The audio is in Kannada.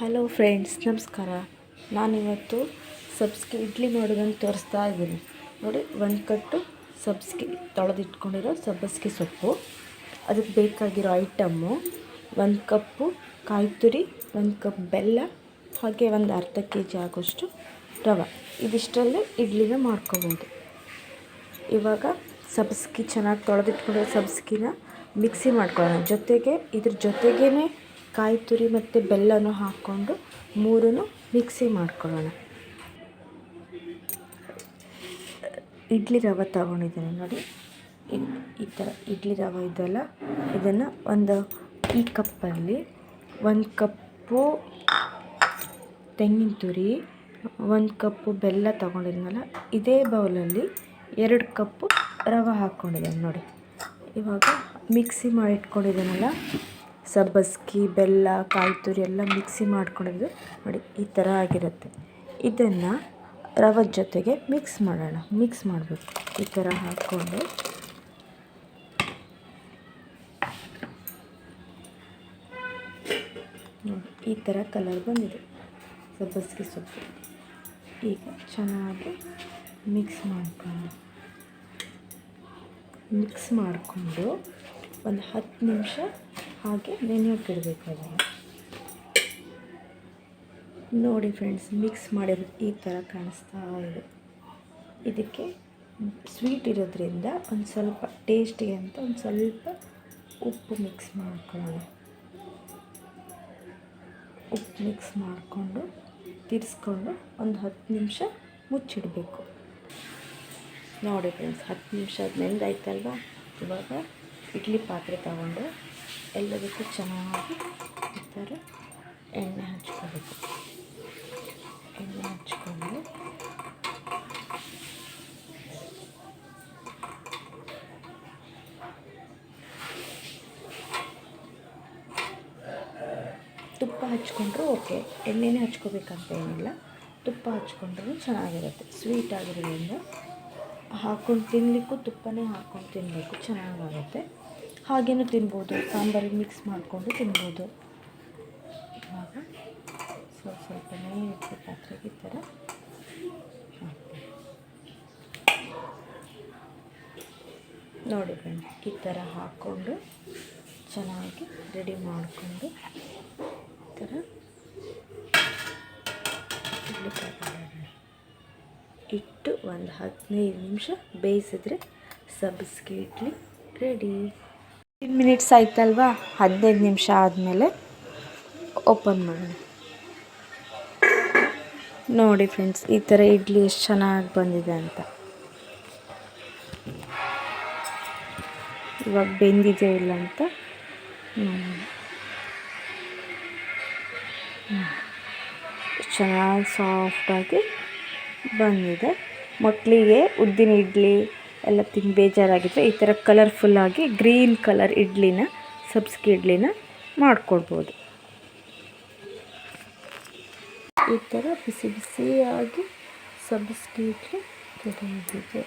ಹಲೋ ಫ್ರೆಂಡ್ಸ್ ನಮಸ್ಕಾರ. ನಾನಿವತ್ತು ಸಬ್ಸ್ಕಿ ಇಡ್ಲಿ ಮಾಡೋದನ್ನು ತೋರಿಸ್ತಾ ಇದ್ದೀನಿ. ನೋಡಿ, ಒಂದು ಕಟ್ಟು ಸಬ್ಸ್ಕಿ ತೊಳೆದಿಟ್ಕೊಂಡಿರೋ ಸಬ್ಬಸ್ಗೆ ಸೊಪ್ಪು. ಅದಕ್ಕೆ ಬೇಕಾಗಿರೋ ಐಟಮ್ಮು ಒಂದು ಕಪ್ಪು ಕಾಯಿ ತುರಿ ಒಂದು ಕಪ್ ಬೆಲ್ಲ, ಹಾಗೆ ಒಂದು ಅರ್ಧ ಕೆ ಜಿ ಆಗೋಷ್ಟು ರವೆ. ಇದಿಷ್ಟರಲ್ಲೇ ಇಡ್ಲಿನ ಮಾಡ್ಕೋಬೋದು. ಇವಾಗ ಸಬ್ಬಸ್ಗೆ ಚೆನ್ನಾಗಿ ತೊಳೆದಿಟ್ಕೊಂಡಿರೋ ಸಬ್ಸ್ಕಿನ ಮಿಕ್ಸಿ ಮಾಡ್ಕೊಳ್ಳೋಣ. ಜೊತೆಗೆ ಇದ್ರ ಜೊತೆಗೇ ಕಾಯಿ ತುರಿ ಮತ್ತು ಬೆಲ್ಲನೂ ಹಾಕ್ಕೊಂಡು ಮೂರನ್ನು ಮಿಕ್ಸಿ ಮಾಡ್ಕೊಳ್ಳೋಣ. ಇಡ್ಲಿ ರವೆ ತಗೊಂಡಿದ್ದೀನಿ ನೋಡಿ. ಈ- ಥರ ಇಡ್ಲಿ ರವೆ ಇದೆಲ್ಲ. ಇದನ್ನು ಒಂದು ಈ ಕಪ್ಪಲ್ಲಿ ಒಂದು ಕಪ್ಪು ತೆಂಗಿನ ತುರಿ, ಒಂದು ಕಪ್ಪು ಬೆಲ್ಲ ತೊಗೊಂಡಿದ್ನಲ್ಲ, ಇದೇ ಬೌಲಲ್ಲಿ ಎರಡು ಕಪ್ಪು ರವೆ ಹಾಕ್ಕೊಂಡಿದ್ದೀನಿ ನೋಡಿ. ಇವಾಗ ಮಿಕ್ಸಿ ಮಾಡಿ ಇಟ್ಕೊಂಡಿದ್ದೀನಲ್ಲ ಸಬ್ಬಸ್ಗಿ, ಬೆಲ್ಲ ಕಾಯಿ ತುರಿ ಎಲ್ಲ ಮಿಕ್ಸಿ ಮಾಡ್ಕೊಂಡಿದ್ದು. ನೋಡಿ, ಈ ಥರ ಆಗಿರುತ್ತೆ. ಇದನ್ನು ರವೆ ಜೊತೆಗೆ ಮಿಕ್ಸ್ ಮಾಡೋಣ. ಮಿಕ್ಸ್ ಮಾಡಬೇಕು. ಈ ಥರ ಹಾಕ್ಕೊಂಡು. ಈ ಥರ ಕಲರ್ ಬಂದಿದೆ. ಸಬ್ಬಸ್ಗೆ ಸೊಪ್ಪು. ಈಗ ಚೆನ್ನಾಗಿ ಮಿಕ್ಸ್ ಮಾಡ್ಕೊಂಡು. ಮಿಕ್ಸ್ ಮಾಡಿಕೊಂಡು ಒಂದು ಹತ್ತು ನಿಮಿಷ ಹಾಗೆ ನೆನೆಯೋಕೆ ಇಡಬೇಕು ಅದನ್ನು ನೋಡಿ ಫ್ರೆಂಡ್ಸ್ ಮಿಕ್ಸ್ ಮಾಡಿರೋದು ಈ ಥರ ಕಾಣಿಸ್ತಾ ಇದೆ. ಇದಕ್ಕೆ ಸ್ವೀಟ್ ಇರೋದ್ರಿಂದ ಒಂದು ಸ್ವಲ್ಪ ಟೇಸ್ಟಿಗೆ ಅಂತ ಒಂದು ಸ್ವಲ್ಪ ಉಪ್ಪು ಮಿಕ್ಸ್ ಮಾಡ್ಕೊಳ್ಳೋಣ. ಉಪ್ಪು ಮಿಕ್ಸ್ ಮಾಡಿಕೊಂಡು ತಿರ್ಸ್ಕೊಂಡು ಒಂದು ಹತ್ತು ನಿಮಿಷ ಮುಚ್ಚಿಡಬೇಕು. ನೋಡಿ ಫ್ರೆಂಡ್ಸ್ ಹತ್ತು ನಿಮಿಷ ನೆಂದಾಯ್ತಲ್ವ ಇವಾಗ ಇಡ್ಲಿ ಪಾತ್ರೆ ತಗೊಂಡು ಎಲ್ಲದಕ್ಕೂ ಚೆನ್ನಾಗಿ ಈ ಥರ ಎಣ್ಣೆ ಹಚ್ಕೋಬೇಕು. ಎಣ್ಣೆ ಹಚ್ಕೊಂಡು ತುಪ್ಪ ಹಚ್ಕೊಂಡ್ರೂ ಓಕೆ. ಎಣ್ಣೆನೇ ಹಚ್ಕೋಬೇಕಂತ ಏನಿಲ್ಲ. ತುಪ್ಪ ಹಚ್ಕೊಂಡ್ರೂ ಚೆನ್ನಾಗಿರುತ್ತೆ. ಸ್ವೀಟ್ ಆಗಿರೋದ್ರಿಂದ ಹಾಕ್ಕೊಂಡು ತಿನ್ನಲಿಕ್ಕೂ ತುಪ್ಪನೇ ಹಾಕ್ಕೊಂಡು ತಿನ್ನಬೇಕು ಚೆನ್ನಾಗಾಗುತ್ತೆ. ಹಾಗೇನೂ ತಿನ್ಬೋದು. ಸಾಂಬಾರಿಗೆ ಮಿಕ್ಸ್ ಮಾಡಿಕೊಂಡು ತಿನ್ಬೋದು. ಇವಾಗ ಸ್ವಲ್ಪ ಸ್ವಲ್ಪನೇ ನೀರು ಪಾತ್ರೆಗೆ ಈ ಥರ ನೋಡಿ ಫ್ರೆಂಡ್ಸ್ ಈ ಥರ ಹಾಕ್ಕೊಂಡು ಚೆನ್ನಾಗಿ ರೆಡಿ ಮಾಡಿಕೊಂಡು ಈ ಥರ ಇಟ್ಟು ಒಂದು ಹದಿನೈದು ನಿಮಿಷ ಬೇಯಿಸಿದ್ರೆ ಸಬ್ಸ್ಕ್ರಿಟ್ಲಿ ಇಡ್ಲಿ ರೆಡಿ ಫಿಫ್ಟೀನ್ ಮಿನಿಟ್ಸ್ ಆಯ್ತಲ್ವಾ? ಹದಿನೈದು ನಿಮಿಷ ಆದಮೇಲೆ ಓಪನ್ ಮಾಡೋಣ. ನೋಡಿ ಫ್ರೆಂಡ್ಸ್ ಈ ಥರ ಇಡ್ಲಿ ಎಷ್ಟು ಚೆನ್ನಾಗಿ ಬಂದಿದೆ ಅಂತ. ಇವಾಗ ಬೆಂದಿದೆಯೋ ಇಲ್ಲ ಅಂತ? ಚೆನ್ನಾಗಿ ಸಾಫ್ಟಾಗಿ ಬಂದಿದೆ. ಮಕ್ಕಳಿಗೆ ಉದ್ದಿನ ಇಡ್ಲಿ ಎಲ್ಲ ತಿಂದು ಬೇಜಾರಾಗಿದ್ದರೆ ಈ ಥರ ಕಲರ್ಫುಲ್ಲಾಗಿ ಗ್ರೀನ್ ಕಲರ್ ಇಡ್ಲಿನ, ಸಬ್ಸ್ಗೆ ಇಡ್ಲಿನ ಮಾಡ್ಕೊಳ್ಬೋದು. ಈ ಥರ ಬಿಸಿ ಬಿಸಿಯಾಗಿ ಸಬ್ಸ್ಕಿ ಇಡ್ಲಿ ರೆಡಿ ಆಗಿದೆ.